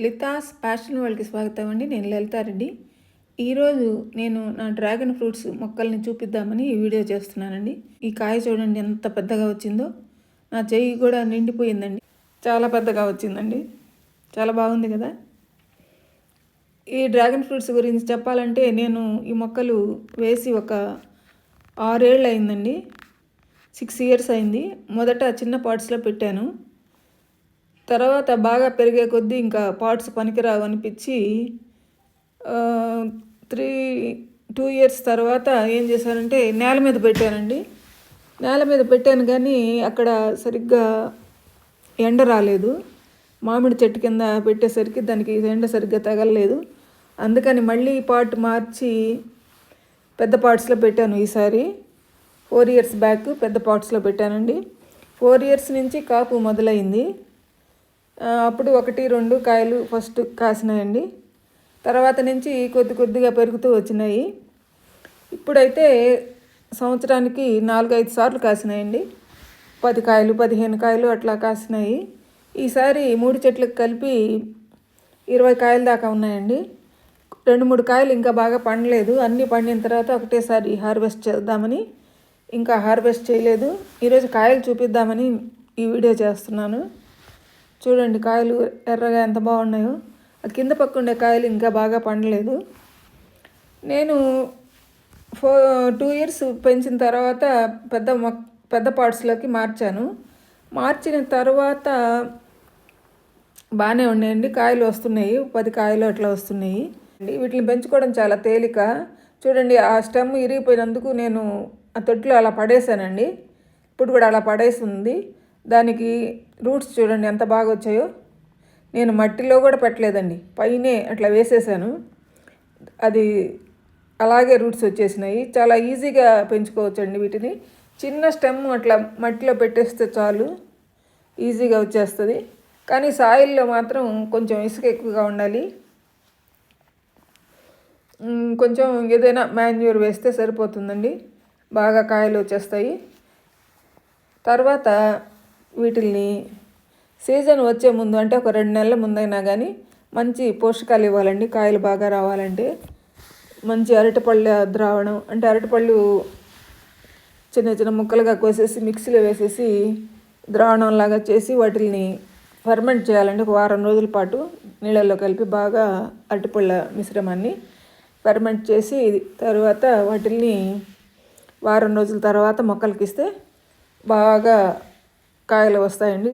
లితాస్ passion వరల్డ్కి స్వాగతం అండి. నేను లలితారెడ్డి ఈరోజు నేను నా డ్రాగన్ ఫ్రూట్స్ మొక్కల్ని చూపిద్దామని ఈ వీడియో చేస్తున్నానండి. ఈ కాయ చూడండి ఎంత పెద్దగా వచ్చిందో. నా చెయ్యి కూడా నిండిపోయిందండి. చాలా పెద్దగా వచ్చిందండి. చాలా బాగుంది కదా. ఈ డ్రాగన్ ఫ్రూట్స్ గురించి చెప్పాలంటే నేను ఈ మొక్కలు వేసి ఒక ఆరేళ్ళు అయిందండి సిక్స్ ఇయర్స్ అయింది. మొదట చిన్న పాట్స్లో పెట్టాను. తర్వాత బాగా పెరిగే కొద్దీ ఇంకా పార్ట్స్ పనికిరావు అనిపించి త్రీ టూ ఇయర్స్ తర్వాత ఏం చేశానంటే నేల మీద పెట్టానండి. నేల మీద పెట్టాను కానీ అక్కడ సరిగ్గా ఎండ రాలేదు. మామిడి చెట్టు కింద పెట్టేసరికి దానికి ఎండ సరిగ్గా తగలలేదు. అందుకని మళ్ళీ పాట్ మార్చి పెద్ద పార్ట్స్లో పెట్టాను ఈసారి. ఫోర్ ఇయర్స్ బ్యాక్ పెద్ద పార్ట్స్లో పెట్టానండి. ఫోర్ ఇయర్స్ నుంచి కాపు మొదలైంది. అప్పుడు ఒకటి రెండు కాయలు ఫస్ట్ కాసినాయండి. తర్వాత నుంచి కొద్ది కొద్దిగా పెరుగుతూ వచ్చినాయి. ఇప్పుడైతే సంవత్సరానికి నాలుగైదు సార్లు కాసినాయండి. పది కాయలు పదిహేను కాయలు అట్లా కాసినాయి. ఈసారి మూడు చెట్లకు కలిపి ఇరవై కాయల దాకా ఉన్నాయండి. రెండు మూడు కాయలు ఇంకా బాగా పండలేదు. అన్నీ పండిన తర్వాత ఒకటేసారి హార్వెస్ట్ చేద్దామని ఇంకా హార్వెస్ట్ చేయలేదు. ఈరోజు కాయలు చూపిద్దామని ఈ వీడియో చేస్తున్నాను. చూడండి కాయలు ఎర్రగా ఎంత బాగున్నాయో. ఆ కింద పక్క ఉండే కాయలు ఇంకా బాగా పండలేదు. నేను ఫో టూ ఇయర్స్ పెంచిన తర్వాత పెద్ద మొక్ పెద్ద పార్ట్స్లోకి మార్చాను. మార్చిన తర్వాత బాగానే ఉన్నాయండి. కాయలు వస్తున్నాయి పది కాయలు అట్లా వస్తున్నాయి. వీటిని పెంచుకోవడం చాలా తేలిక. చూడండి ఆ స్టెమ్ ఇరిగిపోయినందుకు నేను ఆ తొట్టులో అలా పడేసానండి. ఇప్పుడు కూడా అలా పడేసి ఉంది. దానికి రూట్స్ చూడండి ఎంత బాగా వచ్చాయో. నేను మట్టిలో కూడా పెట్టలేదండి. పైనే అట్లా వేసేసాను. అది అలాగే రూట్స్ వచ్చేసినాయి. చాలా ఈజీగా పెంచుకోవచ్చండి వీటిని. చిన్న స్టెమ్ అట్లా మట్టిలో పెట్టేస్తే చాలు ఈజీగా వచ్చేస్తుంది. కానీ సాయిల్లో మాత్రం కొంచెం ఇసుక ఎక్కువగా ఉండాలి. కొంచెం ఏదైనా మాన్యూర్ వేస్తే సరిపోతుందండి. బాగా కాయలు వచ్చేస్తాయి. తర్వాత వీటిల్ని సీజన్ వచ్చే ముందు అంటే ఒక రెండు నెలల ముందైనా కానీ మంచి పోషకాలు ఇవ్వాలండి కాయలు బాగా రావాలంటే. మంచి అరటిపళ్ళ ద్రావణం అంటే అరటిపళ్ళు చిన్న చిన్న ముక్కలుగా కోసేసి మిక్సీలో వేసేసి ద్రావణంలాగా చేసి వాటిని ఫర్మెంట్ చేయాలండి. ఒక వారం రోజుల పాటు నీళ్ళల్లో కలిపి బాగా అరటిపళ్ళ మిశ్రమాన్ని ఫర్మెంట్ చేసి తర్వాత వాటిని వారం రోజుల తర్వాత మొక్కలకి ఇస్తే బాగా కాయలు వస్తాయండి.